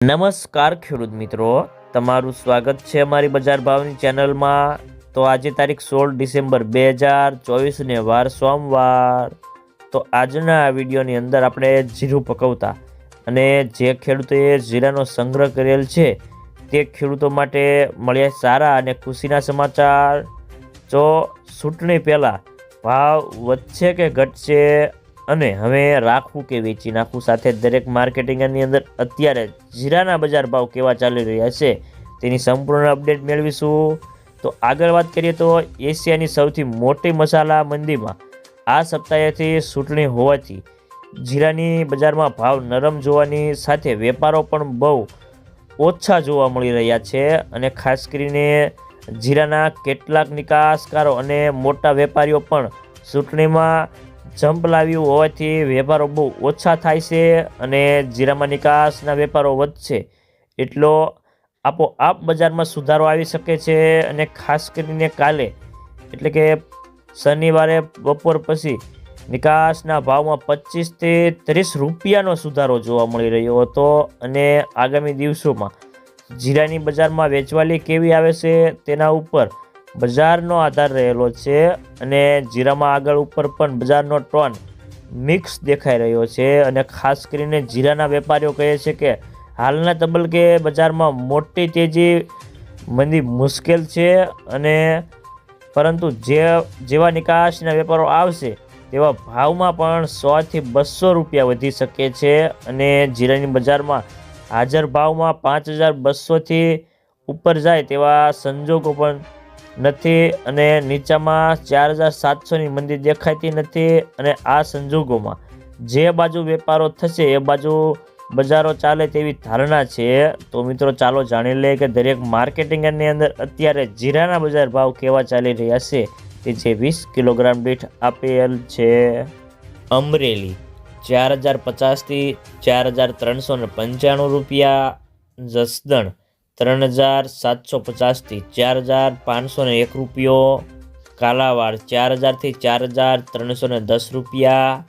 નમસ્કાર ખેડૂત મિત્રો, તમારું સ્વાગત છે અમારી બજાર ભાવની ચેનલમાં. તો આજે તારીખ સોળ ડિસેમ્બર બે હજાર ચોવીસને વાર સોમવાર. તો આજના વિડીયોની અંદર આપણે જીરું પકવતા અને જે ખેડૂતોએ જીરાનો સંગ્રહ કરેલ છે તે ખેડૂતો માટે મળ્યા સારા અને ખુશીના સમાચાર. જો ચૂંટણી પહેલાં ભાવ વધશે કે ઘટશે અને હવે રાખવું કે વેચી નાખવું સાથે દરેક માર્કેટિંગની અંદર અત્યારે જીરાના બજાર ભાવ કેવા ચાલી રહ્યા છે તેની સંપૂર્ણ અપડેટ મેળવીશું. તો આગળ વાત કરીએ તો એશિયાની સૌથી મોટી મસાલા મંદીમાં આ સપ્તાહેથી ચૂંટણી હોવાથી જીરાની બજારમાં ભાવ નરમ જોવાની સાથે વેપારો પણ બહુ ઓછા જોવા મળી રહ્યા છે અને ખાસ કરીને જીરાના કેટલાક નિકાસકારો અને મોટા વેપારીઓ પણ ચૂંટણીમાં જંપ લાવ્યું હોવાથી વેપારો બહુ ઓછા થાય છે અને જીરામાં નિકાસના વેપારો વધશે. એટલો આપોઆપ બજારમાં સુધારો આવી શકે છે અને ખાસ કરીને કાલે, એટલે કે શનિવારે બપોર પછી, નિકાસના ભાવમાં પચીસથી ત્રીસ રૂપિયાનો સુધારો જોવા મળી રહ્યો હતો અને આગામી દિવસોમાં જીરાની બજારમાં વેચવાલી કેવી આવે છે તેના ઉપર બજારનો આધાર રહેલો છે અને જીરામાં આગળ ઉપર પણ બજારનો ટોન મિક્સ દેખાઈ રહ્યો છે અને ખાસ કરીને જીરાના વેપારીઓ કહે છે કે હાલના તબલકે બજારમાં મોટી તેજી મંદી મુશ્કેલ છે અને પરંતુ જે જેવા નિકાસના વેપારો આવશે તેવા ભાવમાં પણ સોથી બસો રૂપિયા વધી શકે છે અને જીરાની બજારમાં હાજર ભાવમાં પાંચ હજાર બસોથી ઉપર જાય તેવા સંજોગો પણ નથી અને નીચામાં ચાર હજાર સાતસોની મંદી દેખાતી નથી અને આ સંજોગોમાં જે બાજુ વેપારો થશે, એ બાજુ બજારો ચાલે તેવી ધારણા છે. તો મિત્રો, ચાલો જાણી લઈએ કે દરેક માર્કેટિંગની અંદર અત્યારે જીરાના બજાર ભાવ કેવા ચાલી રહ્યા છે? તે જે વીસ કિલોગ્રામ દીઠ આપેલ છે. અમરેલી ચાર હજાર પચાસથી ચાર હજાર ત્રણસો પંચાણું રૂપિયા, જસદણ ત્રણ હજાર સાતસો પચાસથી ચાર હજાર પાંચસો ને એક રૂપિયો. કાલાવાડ ચાર હજારથી ચાર હજાર ત્રણસો ને દસ રૂપિયા.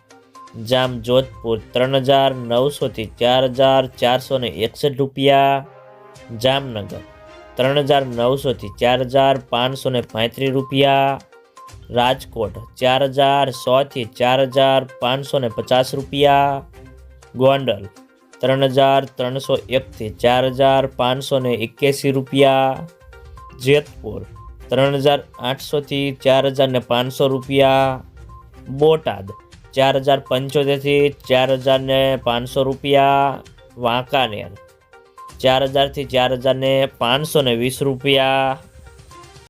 જામ જોધપુર ત્રણ હજાર નવસોથી ચાર હજાર ચારસો ને એકસઠ રૂપિયા. જામનગર ત્રણ હજાર નવસોથી ચાર હજાર પાંચસો ને પાંત્રીસ રૂપિયા. રાજકોટ ચાર હજાર સોથી ચાર હજાર પાંચસો ને પચાસ રૂપિયા. ગોંડલ ત્રણ હજાર ત્રણસો એકથી ચાર હજાર પાંચસો ને એક્યાસી રૂપિયા. જેતપુર ત્રણ હજાર આઠસોથી ચાર હજાર ને પાંચસો રૂપિયા. બોટાદ ચાર હજાર પંચોતેરથી ચાર હજાર ને પાંચસો રૂપિયા. વાંકાનેર ચાર હજારથી ચાર હજાર ને પાંચસો ને વીસ રૂપિયા.